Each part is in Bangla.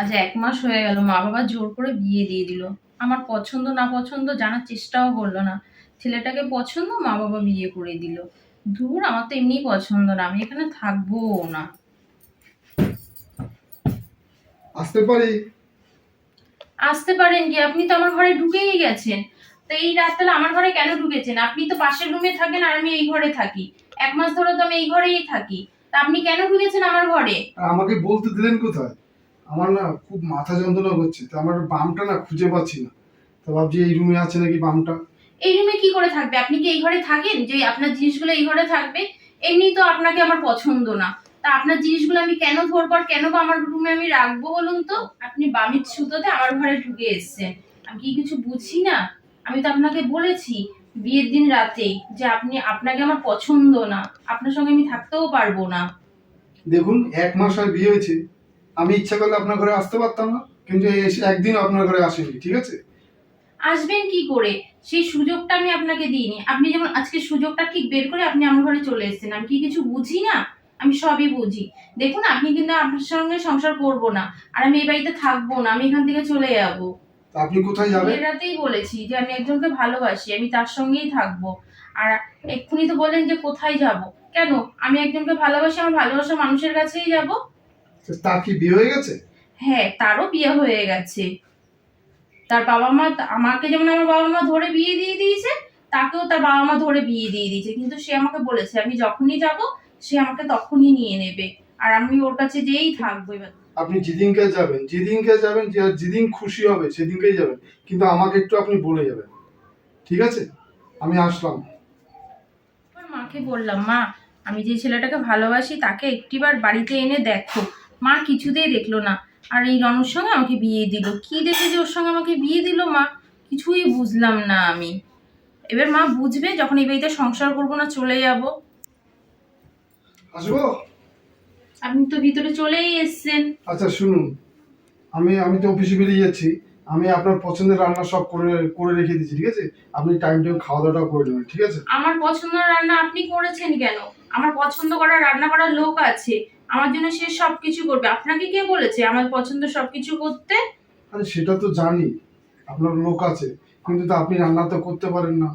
আজ এক মাস হয়ে গেল মা বাবা জোর করে বিয়ে দিয়ে দিল। আমার পছন্দ না পছন্দ জানার চেষ্টাও করল না। ছেলেটাকে পছন্দ মা বাবা বিয়ে করে দিল। দূর আমার তো এমনি পছন্দ না আমি এখানে থাকব না। আসতে পারি? আসতে পারেন কি? আপনি তো আমার ঘরে ঢুকেই গেছেন। তো এই রাতবেলা আমার ঘরে কেন ঢুকেছেন? আপনি তো পাশের রুমে থাকেন আর আমি এই ঘরে থাকি। এক মাস ধরে তো আমি এই ঘরেই থাকি। তা আপনি কেন ঢুকেছেন আমার ঘরে? আমাকে বলতে দিলেন কোথায়? আমার না খুব মাথা যন্ত্রণা করছে তো আমার বামটা না খুঁজে পাচ্ছি না। তো ভাবছি এই রুমে আছে নাকি বামটা? এই রুমে কি করে থাকবে? আপনি কি এই ঘরে থাকেন? যে আপনার জিনিসগুলো এই ঘরে থাকবে এমনি তো আপনাকে আমার পছন্দ না। তা আপনার জিনিসগুলো আমি কেন ধরবো আর কেন বা আমার রুমে আমি রাখব বলুন তো? আপনি বামির সুতোতে আমার ঘরে ঢুকে এসেছেন। আমি কি কিছু বুঝি না? আমি তো আপনাকে বলেছি বিয়ের দিন রাতে যে আপনি আপনাকে আমার পছন্দ না। আপনার সঙ্গে আমি থাকতেও পারব না। দেখুন এক মাস হয় বিয়ে হয়েছে। আমি ইচ্ছা করলে আপনার ঘরে আসতে পারতাম না কিন্তু এসে একদিন আপনার ঘরে আসেনি ঠিক আছে? আসবেন কি করে? সেই সুযোগটা আমি আপনাকে দিইনি। আপনি যেমন আজকে সুযোগটা ঠিক বের করে আপনি আমার ঘরে চলে এসেছেন আমি কি কিছু বুঝি না? আমি সবই বুঝি। দেখুন আপনি কিন্তু আপনার সঙ্গে সংসার করব না আর আমি এই বাড়িতে থাকব না আমি এখান থেকে চলে যাব। আপনি কোথায় যাবেন? বিয়ের রাতেই বলেছি যে আমি একজনকে ভালোবাসি আমি তার সঙ্গেই থাকব। আর এক্ষুনি তো বললেন যে কোথায় যাব? কেন? আমি একজনকে ভালোবাসি আমার ভালোবাসা মানুষের কাছেই যাব? তো কি বিয়ে হয়ে গেছে? হ্যাঁ তারও বিয়ে হয়ে গেছে। তার বাবা মা আমাকে যেমন আমার বাবা মা ধরে বিয়ে দিয়ে দিয়েছে তাকেও তার বাবা মা ধরে বিয়ে দিয়ে দিয়েছে। কিন্তু সে আমাকে বলেছে আমি যখনই যাব সে আমাকে তখনই নিয়ে নেবে। আর আমি ওর কাছে যেই থাকব। এবার আপনি যেদিনকে যাবেন যেদিনকে যাবেন যে যেদিন খুশি হবে সেদিনকেই যাবেন। কিন্তু আমাকে একটু আপনি বলে যাবেন। ঠিক আছে? আমি আসলাম। মাকে বললাম মা আমি যে ছেলেটাকে ভালোবাসি তাকে একটিবার বাড়িতে এনে দেখো। মা কিছুতেই দেখল না। আর এই রনুর সঙ্গে আমাকে বিয়ে দিল। কি দেখে যে ওর সঙ্গে আমাকে বিয়ে দিল মা? কিছুই বুঝলাম না আমি। এবার মা বুঝবে যখন এই বাড়িতে সংসার করব না চলে যাব। আসব? আপনি তো ভিতরে চলেই এসছেন। আচ্ছা শুনুন। আমি আমি তো অফিসে বেরিয়ে যাচ্ছি। আমি আপনার পছন্দের রান্না সব করে করে রেখে দিচ্ছি ঠিক আছে? আপনি টাইম টাইম খাওয়া দাওয়াটা করে নেবেন ঠিক আছে? আমার পছন্দের রান্না আপনি করেছেন কেন? আমার পছন্দ করা রান্না করার লোক আছে। আমার জন্য সে সব কিছু করবে। আপনাকে কে বলেছে আমার পছন্দ সব কিছু করতে? আরে সেটা তো জানি আপনার লোক আছে কিন্তু তো আপনি রান্না তো করতে পারেন না।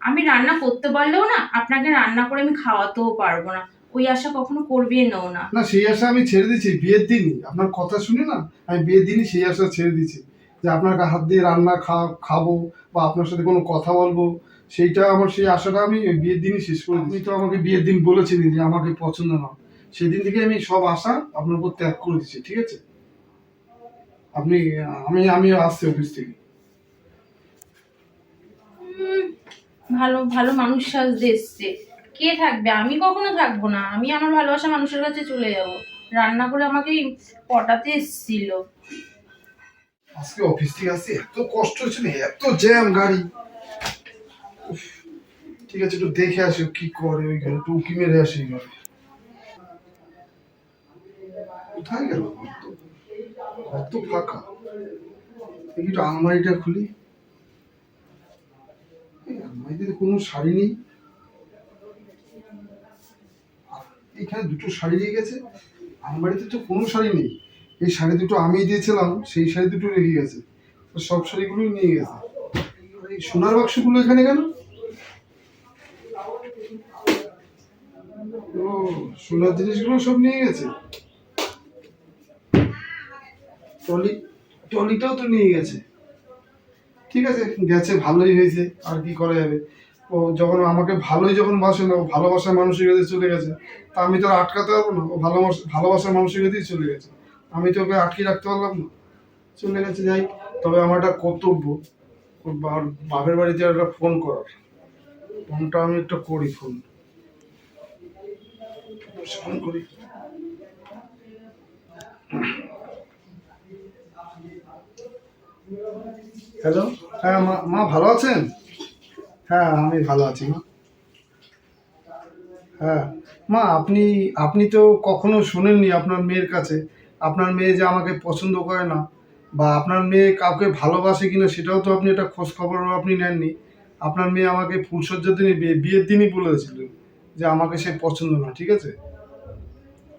আমি রান্না করতে পারলেও না আপনাকে রান্না করে আমি খাওয়াতেও পারব না। ওই আশা কখনো করবেনও না। না সেই আশা আমি ছেড়ে দিচ্ছি বিয়ের দিনই। আপনার কথা শুনে না আমি বিয়ের দিনই সেই আশা ছেড়ে দিচ্ছি যে আপনার হাত দিয়ে রান্না খা খাব বা আপনার সাথে কোনো কথা বলব। সেইটা আমার সেই আশাটা আমি বিয়ের দিনই শেষ করে দিই তো আমাকে বিয়ের দিন বলেছিলেন যে আমাকে পছন্দ না। সেদিন থেকে আমি সব আশা আপনার উপর ত্যাগ করে দিচ্ছি ঠিক আছে? আপনি আমি আমি আসছি অফিস থেকে। ভালো ভালো মানুষ সাজতে এসছে। কে থাকবে? আমি কখনো থাকব না। আমি আমার ভালোবাসা মানুষের কাছে চলে যাব। রান্না করে আমাকে পটাতে এসছিল। আজকে অফিস থেকে আসছি এত কষ্ট হচ্ছে না এত জ্যাম গাড়ি। ঠিক আছে একটু দেখে আসি কি করে ওই ঘরে একটু উকি মেরে আসি ঘরে কোথায় গেল ঘর তো? ঘর তো ফাঁকা একটু আলমারিটা খুলি। আলমারিতে কোনো শাড়ি নেই। এখানে দুটো শাড়ি দিয়ে গেছে। আলমারিতে তো কোনো শাড়ি নেই। এই শাড়ি দুটো আমি দিয়েছিলাম, সেই শাড়ি দুটো রেখে গেছে। সব শাড়িগুলোই নিয়ে গেছে। এই সোনার বাক্সগুলো এখানে কেন? ও, সোনার জিনিসগুলো সব নিয়ে গেছে? টলি, টলিটাও তো নিয়ে গেছে। ঠিক আছে, গেছে, ভালোই হয়েছে, আর কি করা যাবে? ও যখন আমাকে ভালোই যখন বাসে না, ও ভালোবাসার মানুষের কাছে চলে গেছে, তা আমি তো আটকাতে পারব না, ও ভালোবাসা, ভালোবাসার মানুষের কাছেই চলে গেছে। আমি তো ওকে আটকে রাখতে পারলাম না। চলে গেছে, যাই তবে আমার একটা কর্তব্য, ওর বাপের বাড়িতে একটা ফোন করার। ফোনটা আমি একটা করি ফোন। ফোন করি। হ্যালো হ্যাঁ মা মা ভালো আছেন? হ্যাঁ আমি ভালো আছি, মা। হ্যাঁ মা, আপনি আপনি তো কখনো শোনেননি আপনার মেয়ের কাছে। আপনার মেয়ে যে আমাকে পছন্দ করে না, বা আপনার মেয়ে কাউকে ভালোবাসে কিনা, সেটাও তো আপনি একটা খোঁজ খবর আপনি নেননি। আপনার মেয়ে আমাকে ফুলসজ্জার বিয়ে- বিয়ের দিনই বলেছিল যে আমাকে সে পছন্দ না, ঠিক আছে?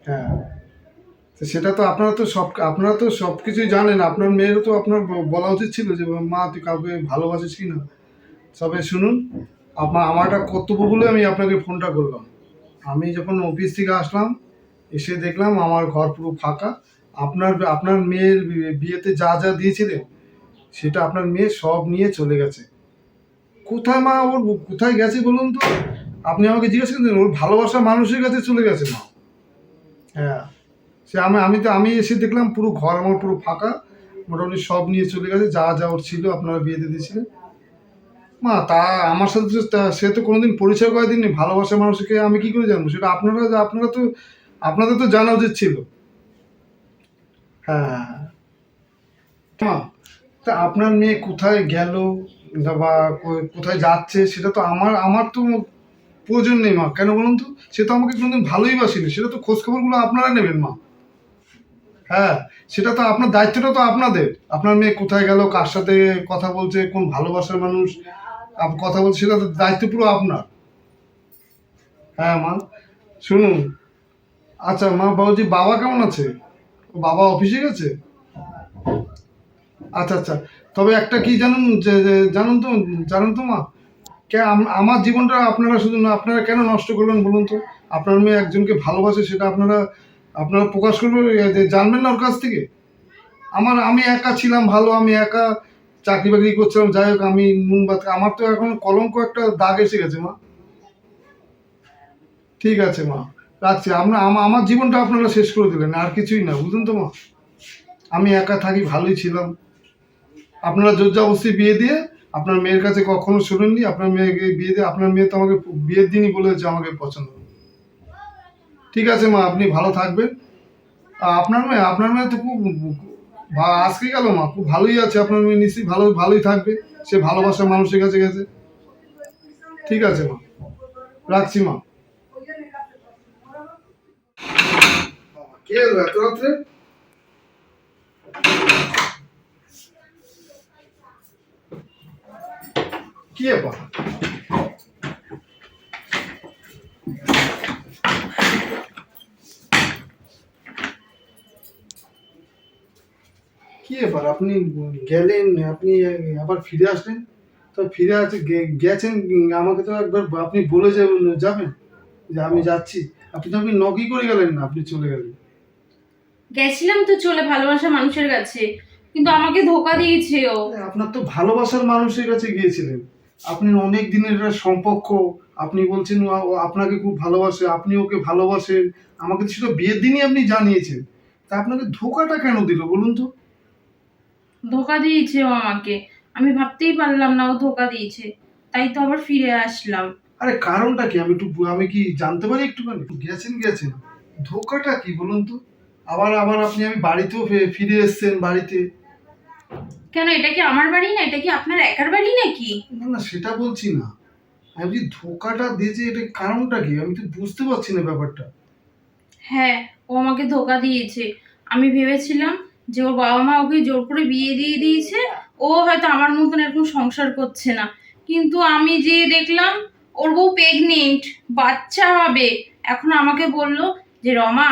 হ্যাঁ। তো সেটা তো আপনারা তো সব, আপনারা তো সব কিছুই জানেন। আপনার মেয়েরও তো আপনার বলা উচিত ছিল যে, মা, তুই কাউকে ভালোবাসিস কি না? সবাই শুনুন আমার আমার একটা কর্তব্য বলে আমি আপনাকে ফোনটা করলাম। আমি যখন অফিস থেকে আসলাম, এসে দেখলাম আমার ঘর পুরো ফাঁকা। আপনার আপনার মেয়ের বিয়েতে যা যা দিয়েছিলেন সেটা আপনার মেয়ে সব নিয়ে চলে গেছে। কোথায় মা ওর, কোথায় গেছে বলুন তো? আপনি আমাকে জিজ্ঞেস করছেন, ওর ভালোবাসা মানুষের কাছে চলে গেছে মা। হ্যাঁ। সে আমি আমি তো, আমি এসে দেখলাম পুরো ঘর আমার পুরো ফাঁকা। মোটামুটি সব নিয়ে চলে গেছে, যা যা ওর ছিল আপনারা বিয়েতে দিয়েছিলেন। মা, তা আমার সাথে তো সে তো কোনোদিন পরিচয় করে দিননি, ভালোবাসা মানুষকে আমি কি করে জানব? সেটা আপনারা আপনারা তো, আপনাদের তো জানা উচিত ছিল। হ্যাঁ। মা, তা আপনার মেয়ে কোথায় গেল বা কোথায় যাচ্ছে, সেটা তো আমার আমার তো প্রয়োজন নেই মা। কেন বলুন তো? সে তো আমাকে কোনোদিন ভালোই বাসেনি। সেটা তো খোঁজ খবরগুলো আপনারা নেবেন মা। হ্যাঁ সেটা তো আপনার দায়িত্বটা তো আপনাদের। আপনার মেয়ে কোথায় গেল, কার সাথে কথা বলছে, কোন ভালোবাসার মানুষ কথা বলছে, সেটা তো দায়িত্ব পুরো আপনার। হ্যাঁ মা, শুনুন। আচ্ছা মা, বাবুজি, বাবা কেমন আছে? বাবা অফিসে গেছে? আচ্ছা আচ্ছা তবে একটা কি জানুন যে, জানুন তো জানুন তো, মা। কে, আম- আমার জীবনটা আপনারা শুধু না, আপনারা কেন নষ্ট করলেন বলুন তো? আপনার মেয়ে একজনকে ভালোবাসে, সেটা আপনারা আপনারা প্রকাশ করবেন জানবেন না ওর কাছ থেকে। আমার, আমি একা ছিলাম, ভালো, আমি একা চাকরি বাকরি করছিলাম, যাই হোক, আমি নুন ভাত আমার তো এখন কলঙ্ক একটা দাগ এসে গেছে, মা। ঠিক আছে, মা। রাখছি। আপনার আমার জীবনটা আপনারা শেষ করে দিলেন, আর কিছুই না, বুঝলেন তো, মা? আমি একা থাকি, ভালোই ছিলাম। আপনারা জোরজাবস্তি বিয়ে দিয়ে, আপনার মেয়ের কাছে কখনো শোনেননি? আপনার মেয়েকে বিয়ে দিয়ে, আপনার মেয়ে তো আমাকে বিয়ের দিনই বলেছে আমাকে পছন্দ ঠিক আছে মা আপনি ভালো থাকবেন। আপনার মেয়ে আপনার মেয়ে তো খুব আজকে গেল মা খুব ভালোই আছে আপনার মেয়ে নিশ্চয়ই ভালো ভালোই থাকবে। সে ভালোবাসা মানুষের কাছে গেছে। ঠিক আছে মা রাখছি মা। কে এলো এত রাত্রে? কি ব্যাপার কি ব্যাপার? আপনি গেলেন আপনি আবার ফিরে আসলেন? তো ফিরে আসে গেছেন আমাকে তো একবার আপনি বলে যাবেন যে আমি যাচ্ছি। আপনি তো আপনি নকি করে গেলেন না আপনি চলে গেলেন। গেছিলাম তো চলে ভালোবাসা মানুষের কাছে কিন্তু আমাকে ধোকা দিয়েছে ও। আপনার তো ভালোবাসার মানুষের কাছে গিয়েছিলেন। আপনি অনেক দিনের একটা সম্পর্ক আপনি বলছেন ও ও আপনাকে খুব ভালোবাসে আপনি ওকে ভালোবাসেন আমাকে তো সেটা বিয়ের দিনই আপনি জানিয়েছেন। তা আপনাকে ধোকাটা কেন দিল বলুন তো? ধোকা দিয়েছে ও আমাকে। আমি ভাবতেই পারলাম না ও ধোকা দিয়েছে। তাই তো আবার ফিরে আসলাম। আরে কারণটা কি? আমি একটু আমি কি জানতে পারি একটুখানি? গেছেন গেছেন। ধোকাটা কি বলুন তো? আবার আবার আপনি আমি বাড়িতেও ফিরে এসেছেন বাড়িতে। কেন এটা কি আমার বাড়ি না? এটা কি আপনার একার বাড়ি নাকি? না না সেটা বলছি না। আমি যে ধোকাটা দিয়েছে এটা কারণটা কি? আমি তো বুঝতে পারছি না ব্যাপারটা। হ্যাঁ ও আমাকে ধোকা দিয়েছে। আমি ভেবেছিলাম যে ওর বাবা মা ওকে জোর করে বিয়ে দিয়ে দিয়েছে, ও হয়তো আমার মতন এরকম সংসার করছে না। কিন্তু আমি যে দেখলাম, ওর বউ প্রেগনেন্ট বাচ্চা হবে। এখন আমাকে বলল যে, রমা,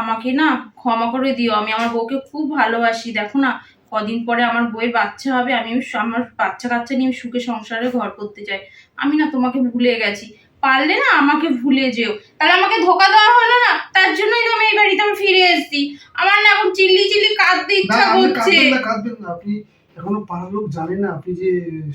আমাকে না ক্ষমা করে দিও। আমি আমার বউকে খুব ভালোবাসি। দেখো না, কদিন পরে আমার বউয়ের বাচ্চা হবে। আমি আমার বাচ্চা কাচ্চা নিয়ে সুখে সংসারে ঘর করতে চাই। আমি না তোমাকে ভুলে গেছি। পারলে না আমাকে ভুলে যেও। তাহলে আমাকে ধোকা দেওয়া হলো না? তার জন্যই তো আমি এই বাড়িতে আমি ফিরে এসেছি। আমার না এখন চিল্লি চিল্লি কাঁদতে ইচ্ছা করছে। না কাঁদবেন না। আপনি এখনও পাড়ার লোক জানে না আপনি যে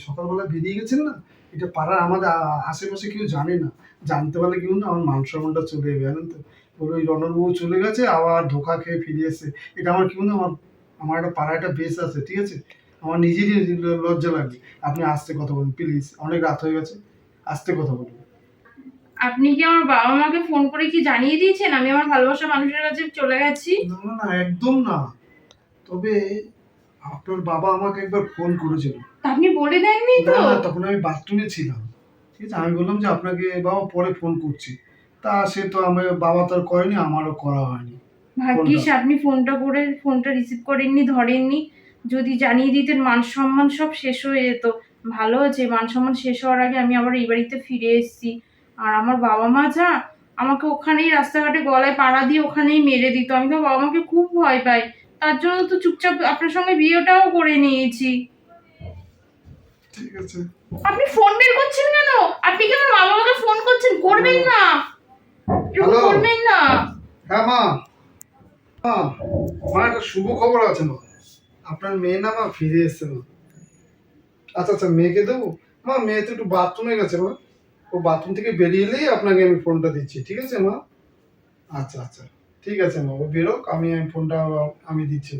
সকালবেলা বেরিয়ে গেছেন না এটা পাড়ার আমাদের আশেপাশে কেউ জানে না। জানতে পারলে কেউ না আমার মান সম্মানটা চলে যাবে জানেন তো। বলে ওই রণবাবু চলে গেছে আবার ধোকা খেয়ে ফিরে এসে এটা আমার কেউ না আমার আমার একটা পাড়ায় একটা বেশ আছে ঠিক আছে? আমার নিজেরই লজ্জা লাগে আপনি আসতে কথা বলুন প্লিজ অনেক রাত হয়ে গেছে আস্তে কথা বলুন। আপনি কি আমার বাবা মাকে ফোন করে কি জানিয়ে দিয়েছেন? আমি আমার ভালোবাসা মানুষের কাছে চলে গেছি। না না না একদম না। তবে আপনার বাবা আমাকে একবার ফোন করেছিল। আপনি বলে দেননি তো? না তখন আমি বাথরুমে ছিলাম। ঠিক আছে আমি বললাম যে আপনাকে বাবা পরে ফোন করছি। তা সে তো আমার বাবা তো আর করেনি আমারও করা হয়নি। ভাগ্যিস আপনি ফোনটা করে ফোনটা রিসিভ করেননি ধরেননি। যদি জানিয়ে দিতেন মান সম্মান সব শেষ হয়ে যেত। ভালো হয়েছে মান সম্মান শেষ হওয়ার আগে আমি আবার এই বাড়িতে ফিরে এসেছি। আর আমার বাবা মা যা আমাকে ওখানেই রাস্তাঘাটে গলায় পাড়া দিয়ে ওখানেই মেরে দিত। আমি তো বাবা মাকে খুব ভয় পাই। তার জন্য তো চুপচাপ আপনার সঙ্গে বিয়েটাও করে নিয়েছি। ঠিক আছে। আপনি ফোন বের করছেন কেন? আপনি কেন মা বাবাকে ফোন করছেন? করবেন না? করবেন না। হ্যাঁ মা। মা একটা শুভ খবর আছে মা। আপনার মেয়ে না মা ফিরে এসছে মা। আচ্ছা আচ্ছা মেয়েকে দেবো? মা মেয়ে তো একটু বাথরুমে গেছে মা। ও বাথরুম থেকে বেরিয়ে এলেই আপনাকে আমি ফোনটা দিচ্ছি ঠিক আছে মা? আচ্ছা আচ্ছা ঠিক আছে মা ও বেরোক আমি আমি ফোনটা আমি দিচ্ছি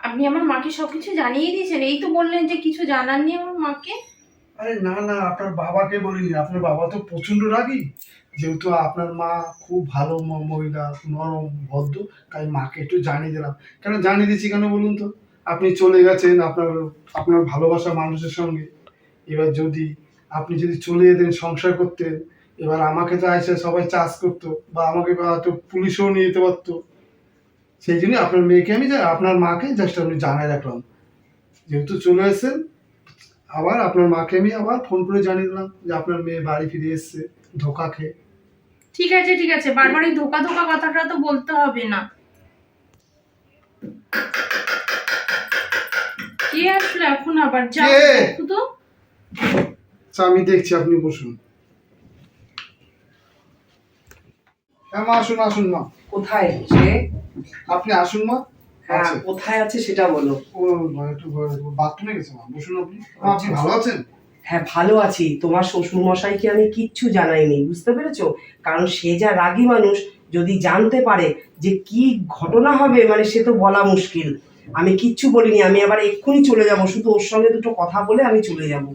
আপনি আমার মাকে সবকিছু জানিয়ে দিয়েছেন এই তো বললেন যে কিছু জানার জানাননি আমার মাকে। আরে না না আপনার বাবাকে বলিনি আপনার বাবা তো প্রচণ্ড রাগী। যেহেতু আপনার মা খুব ভালো মহিলা নরম ভদ্র তাই মাকে একটু জানিয়ে দিলাম। কেন জানিয়ে দিচ্ছি কেন বলুন তো? আপনি চলে গেছেন আপনার আপনার ভালোবাসা মানুষের সঙ্গে। এবার যদি আপনি যদি চলে যেতেন সংসার করতেন এবার আমাকে তো এসে সবাই চাষ করতো বা আমাকে হয়তো পুলিশও নিয়ে যেতে পারতো। সেই জন্য আপনার মেয়েকে আমি আপনার মাকে জাস্ট আমি জানাই রাখলাম। যেহেতু চলে এসেছেন আবার আপনার মাকে আমি আবার ফোন করে জানিয়ে দিলাম যে আপনার মেয়ে বাড়ি ফিরে এসছে ধোকা খেয়ে। ঠিক আছে ঠিক আছে। বারবার এই ধোকা ধোকা কথাটা তো বলতে হবে না। কে আসলো এখন আবার? যা তো। আচ্ছা আমি দেখছি আপনি বসুন। হ্যাঁ মা আসুন আসুন মা। কোথায় সে? আপনি আসুন মা। হ্যাঁ আচ্ছা কোথায় আছে সেটা বলো। ও একটু বাথরুমে গেছে মা। বসুন আপনি। মা, আপনি ভালো আছেন? হ্যাঁ ভালো আছি। তোমার শ্বশুর মশাইকে আমি কিচ্ছু জানাইনি বুঝতে পেরেছ? কারণ সে যা রাগী মানুষ যদি জানতে পারে যে কি ঘটনা হবে মানে সে তো বলা মুশকিল। আমি কিচ্ছু বলিনি আমি আবার এক্ষুনি চলে যাব। শুধু ওর সঙ্গে দুটো কথা বলে আমি চলে যাব।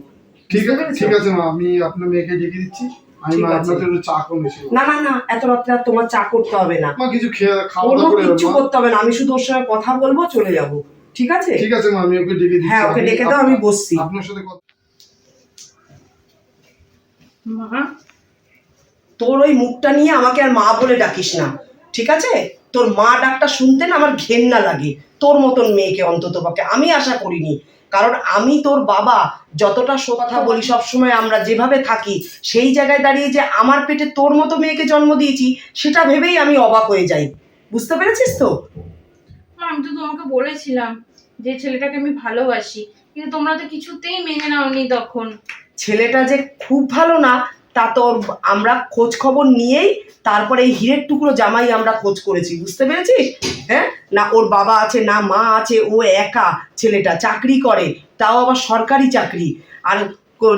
ঠিক আছে ঠিক আছে মা আমি আপনার মেয়েকে ডেকে দিচ্ছি। আমি মা। আপনাকে একটু চা করে এসে না না না এত রাত্রে আর তোমার চা করতে হবে না। মা কিছু খাওয়া দাওয়া করে কিচ্ছু মা। করতে হবে না আমি শুধু ওর সঙ্গে কথা বলব চলে যাব। ঠিক আছে? ঠিক আছে মা আমি ওকে ডেকে দিচ্ছি। হ্যাঁ ওকে ডেকে দাও আমি বসছি। আপনার সাথে কথা মা? তোর ওই মুখটা নিয়ে আমাকে আর মা বলে ডাকিস না। ঠিক আছে? তোর মা ডাকটা শুনতে না আমার ঘেন্না লাগে। তোর মতন মেয়েকে অন্তত পক্ষে। আমি আশা করিনি কারণ আমি তোর বাবা যতটা সো কথা বলি সবসময় আমরা যেভাবে থাকি সেই জায়গায় দাঁড়িয়ে যে আমার পেটে তোর মতো মেয়েকে জন্ম দিয়েছি সেটা ভেবেই আমি অবাক হয়ে যাই। বুঝতে পেরেছিস তো? আমি তো তোমাকে বলেছিলাম যে ছেলেটাকে আমি ভালোবাসি কিন্তু তোমরা তো কিছুতেই মেনে নাওনি তখন। ছেলেটা যে খুব ভালো না তা তোর আমরা খোঁজ খবর নিয়েই তারপরে এই হীরের টুকরো জামাই আমরা খোঁজ করেছি, বুঝতে পেরেছিস? হ্যাঁ? না ওর বাবা আছে, না মা আছে, ও একা ছেলেটা চাকরি করে, তাও আবার সরকারি চাকরি। আর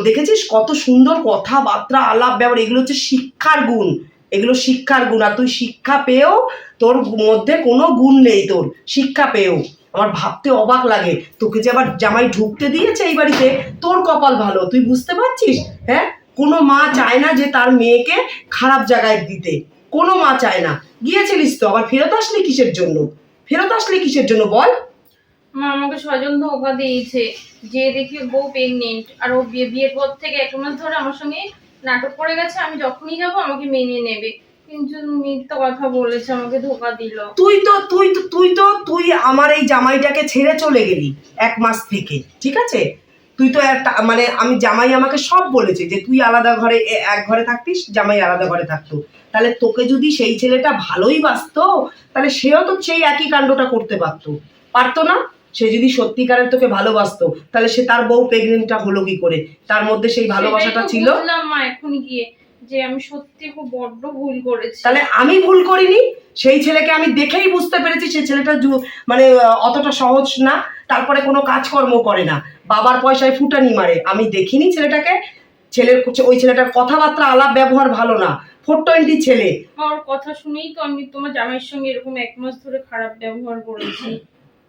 দেখেছিস কত সুন্দর কথাবার্তা, আলাপ ব্যবহার, এগুলো হচ্ছে শিক্ষার গুণ, এগুলো শিক্ষার গুণ। আর তুই শিক্ষা পেয়েও তোর মধ্যে কোনো গুণ নেই তোর, শিক্ষা পেয়েও। আমার ভাবতে অবাক লাগে, তোকে যে আবার জামাই ঢুকতে দিয়েছে এই বাড়িতে, তোর কপাল ভালো, তুই বুঝতে পারছিস? হ্যাঁ? কোনো মা চায় না যে তার মেয়েকে খারাপ জায়গায় দিতে। কোনো মা চায় না। গিয়েছিলিস তো আবার ফেরত আসলি কিসের জন্য? ফেরত আসলি কিসের জন্য বল? মা আমাকে স্বজন ধোকা দিয়েছে। যে দেখি বউ প্রেগনেন্ট আর ও বিয়ে বিয়ের পর থেকে এক মাস ধরে আমার সঙ্গে নাটক করে গেছে। আমি যখনই যাব আমাকে মেনে নেবে। কিন্তু মিথ্যা কথা বলেছে আমাকে ধোকা দিল। তুই তো তুই তো তুই তো তুই আমার এই জামাইটাকে ছেড়ে চলে গেলি এক মাস থেকে। ঠিক আছে? তুই তো একটা মানে আমি জামাই আমাকে সব বলেছে যে তুই আলাদা ঘরে এক ঘরে থাকতিস জামাই আলাদা ঘরে থাকতো। তাহলে তোকে যদি সেই ছেলেটা ভালোই বাসতো তাহলে সেও তো সেই একই কাণ্ডটা করতে পারতো। পারতো না? সে যদি সত্যিকারের তোকে ভালোবাসতো তাহলে সে তার বউ প্রেগনেন্টটা হলো কি করে? তার মধ্যে সেই ভালোবাসাটা ছিল? মা এখন গিয়ে যে আমি সত্যি খুব বড্ড ভুল করেছি। তাহলে আমি ভুল করিনি? সেই ছেলেকে আমি দেখেই বুঝতে পেরেছি সেই ছেলেটা মানে অতটা সহজ না তারপরে কোনো কাজকর্ম করে না। বাবার পয়সায় ফুটানি মারে। আমি দেখিনি ছেলেটাকে। ছেলের ওই ছেলেটার কথাবার্তা আলাপ ব্যবহার ভালো না। ফোর টোয়েন্টি ছেলে। আমার কথা শুনেই তো আমি তোমার জামাইয়ের সঙ্গে এরকম এক মাস ধরে খারাপ ব্যবহার করেছি।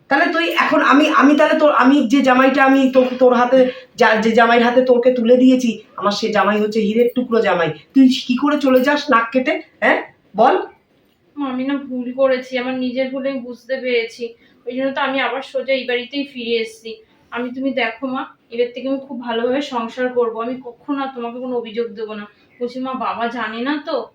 তাহলে তুই এখন আমি আমি তাহলে তোর আমি যে জামাইটা আমি তোর তোর হাতে যা- যে জামাইয়ের হাতে তোরকে তুলে দিয়েছি আমার সে জামাই হচ্ছে হীরের টুকরো জামাই। তুই কি করে চলে যাস নাক কেটে? হ্যাঁ? বল। আমি না ভুল করেছি, আমার নিজের ভুলে বুঝতে পেরেছি। ওই জন্য তো আমি আবার সোজা এই বাড়িতেই ফিরে এসেছি। আমি, তুমি দেখো মা এবার থেকে আমি খুব ভালোভাবে সংসার করব। আমি কখনো তোমাকে কোনো অভিযোগ দেবো না। বলছি, মা, বাবা জানে না তো?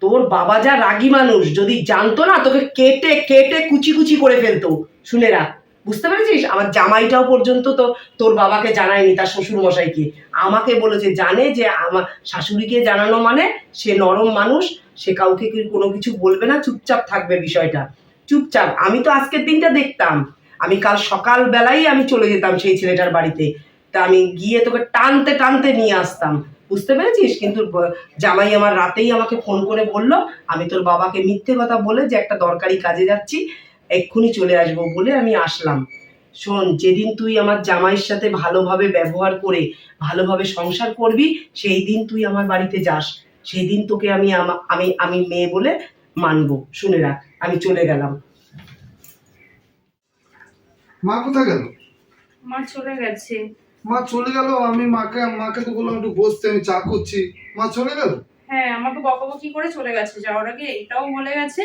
তোর বাবা যা রাগী মানুষ, যদি জানতো না, তোকে কেটে কেটে কুচি কুচি করে ফেলতো। শুনে রাখ। বুঝতে পেরেছিস? আমার জামাইটাও পর্যন্ত তো তোর বাবাকে জানায়নি, তার শ্বশুর মশাইকে আমাকে বলেছে, জানে যে আমার শাশুড়িকে জানানো মানে সে নরম মানুষ, সে কাউকে কোনো কিছু বলবে না? চুপচাপ থাকবে বিষয়টা। চুপচাপ। আমি তো আজকের দিনটা দেখতাম। আমি কাল সকাল বেলাই আমি চলে যেতাম সেই ছেলেটার বাড়িতে। তা আমি গিয়ে তোকে টানতে টানতে নিয়ে আসতাম। বুঝতে পেরেছিস? কিন্তু জামাই আমার রাতেই আমাকে ফোন করে বলল, আমি তোর বাবাকে মিথ্যে কথা বলে যে একটা দরকারি কাজে যাচ্ছি এক্ষুনি চলে আসব বলে আমি আসলাম। শোন যেদিন তুই আমার জামাইয়ের সাথে ভালোভাবে ব্যবহার করে ভালোভাবে সংসার করবি সেই দিন তুই আমার বাড়িতে যাস। সেই দিন তোকে আমি আমি আমি মেয়ে বলে মানবো। শুনে রাখ আমি চলে গেলাম। মা কোথায় গেল? মা চলে গেছে। মা চলে গেল আমি মাকে মাকে তো বললাম একটু বসতে আমি চা করছি। মা চলে গেল? হ্যাঁ আমার আমাকে বকাবকি করে চলে গেছে যাওয়ার আগে এটাও বলে গেছে।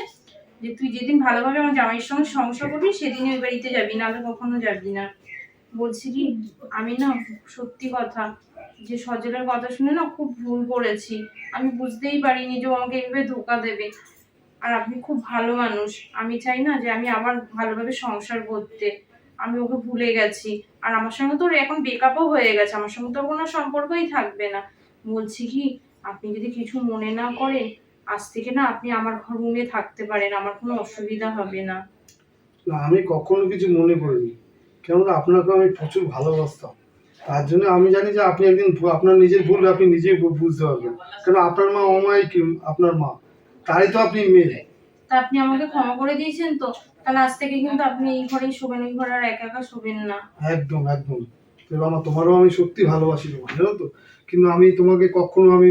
যে তুই যেদিন ভালোভাবে আমার জামাইয়ের সঙ্গে সংসার করবি সেদিন ওই বাড়িতে যাবি না নাহলে কখনো যাবি না। বলছি কি, আমি না সত্যি কথা, যে সজলের কথা শুনে না খুব ভুল করেছি। আমি বুঝতেই পারিনি যে আমাকে এইভাবে ধোকা দেবে। আর আপনি খুব ভালো মানুষ। আমি চাই না যে আমি আবার ভালোভাবে সংসার করতে। আমি ওকে ভুলে গেছি। আর আমার সঙ্গে তো এখন বেকআপও হয়ে গেছে। আমার সঙ্গে তো কোনো সম্পর্কই থাকবে না। বলছি কি, আপনি যদি কিছু মনে না করেন আজ থেকে না আপনি আমার ঘর রুমে থাকতে পারেন আমার কোনো অসুবিধা হবে না। না আমি কখনো কিছু মনে করিনি। কেননা আপনাকে আমি প্রচুর ভালোবাসতাম। তার জন্য আমি জানি যে আপনি একদিন আপনার নিজের ভুল আপনি নিজেই বুঝতে পারবেন। কেন আপনার মা অমায় কি আপনার মা। তারই তো আপনি মেয়ে। তা আপনি আমাকে ক্ষমা করে দিয়েছেন তো? তাহলে আজ থেকে কিন্তু আপনি এই ঘরেই শোবেন ওই ঘরে আর একা একা শোবেন না। একদম একদম। এবার আমার তোমারও আমি সত্যি ভালোবাসি তোমার জানো তো? কিন্তু আমি তোমাকে কখনো আমি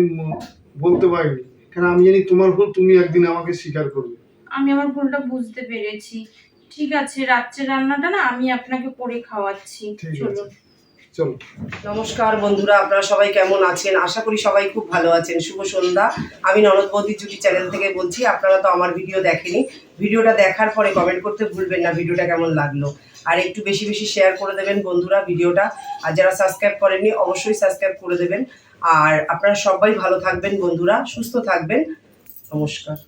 বলতে পারিনি। কেন আমি জানি তোমার ভুল তুমি একদিন আমাকে স্বীকার করবে। আমি আমার ভুলটা বুঝতে পেরেছি। ঠিক আছে রাত্রে রান্নাটা না আমি আপনাকে করে খাওয়াচ্ছি। ঠিক আছে। চলো। নমস্কার বন্ধুরা আপনারা সবাই কেমন আছেন? আশা করি সবাই খুব ভালো আছেন। শুভ সন্ধ্যা। আমি বৌদি জুটি চ্যানেল থেকে বলছি আপনারা তো আমার ভিডিও দেখেনি। ভিডিওটা দেখার পরে কমেন্ট করতে ভুলবেন না ভিডিওটা কেমন লাগল। আর একটু বেশি বেশি শেয়ার করে দেবেন বন্ধুরা ভিডিওটা। আর যারা সাবস্ক্রাইব করেননি অবশ্যই সাবস্ক্রাইব করে দেবেন। আর আপনারা সবাই ভালো থাকবেন বন্ধুরা সুস্থ থাকবেন। নমস্কার।